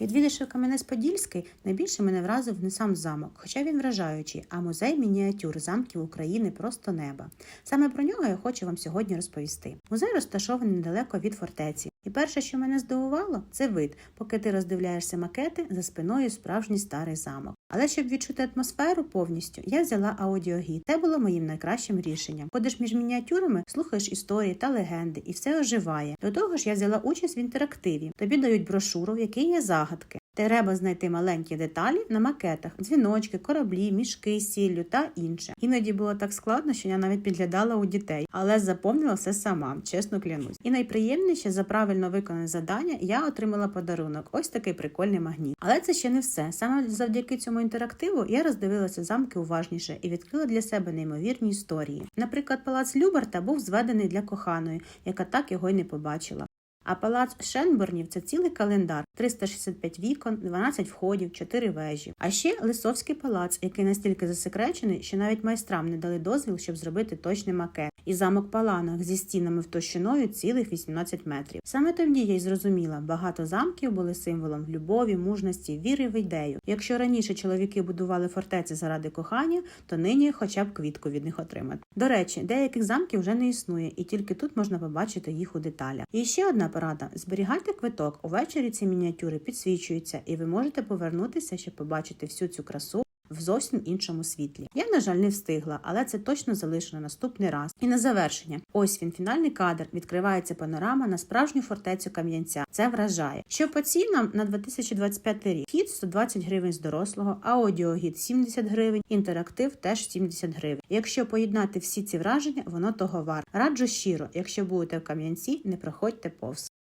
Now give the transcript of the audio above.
Відвідавши Кам'янець-Подільський, найбільше мене вразив не сам замок, хоча він вражаючий, а музей мініатюр замків України просто неба. Саме про нього я хочу вам сьогодні розповісти. Музей розташований недалеко від фортеці. І перше, що мене здивувало, це вид, поки ти роздивляєшся макети за спиною справжній старий замок. Але щоб відчути атмосферу повністю, я взяла аудіогід. Це було моїм найкращим рішенням. Ходиш між мініатюрами, слухаєш історії та легенди, і все оживає. До того ж, я взяла участь в інтерактиві. Тобі дають брошуру, в якій є загадки. Треба знайти маленькі деталі на макетах: дзвіночки, кораблі, мішки сіллю та інше. Іноді було так складно, що я навіть підглядала у дітей, але запомнила все сама, чесно клянусь. І найприємніше за правильно виконане завдання я отримала подарунок. Ось такий прикольний магніт. Але це ще не все. Саме завдяки цьому інтерактиву я роздивилася замки уважніше і відкрила для себе неймовірні історії. Наприклад, палац Люберта був зведений для коханої, яка так його й не побачила. А палац Шенбернів це цілий календар: 365 вікон, 12 входів, 4 вежі. А ще Лисовський палац, який настільки засекречений, що навіть майстрам не дали дозвіл, щоб зробити точний макет. І замок Паланах зі стінами в товщиною цілих 18 метрів. Саме тоді я й зрозуміла, багато замків були символом любові, мужності, віри в ідею. Якщо раніше чоловіки будували фортеці заради кохання, то нині хоча б квітку від них отримати. До речі, деяких замків вже не існує, і тільки тут можна побачити їх у деталях. І ще одна порада: зберігайте квиток. Увечері ці мініатюри підсвічуються, і ви можете повернутися, щоб побачити всю цю красу. В зовсім іншому світлі. Я, на жаль, не встигла, але це точно залишу на наступний раз. І на завершення, ось він, фінальний кадр. Відкривається панорама на справжню фортецю Кам'янця. Це вражає. Що по цінам на 2025 рік? Хід 120 гривень з дорослого, аудіогід 70 гривень, інтерактив теж 70 гривень. Якщо поєднати всі ці враження, воно того вар. Раджу щиро, якщо будете в Кам'янці, не проходьте повз.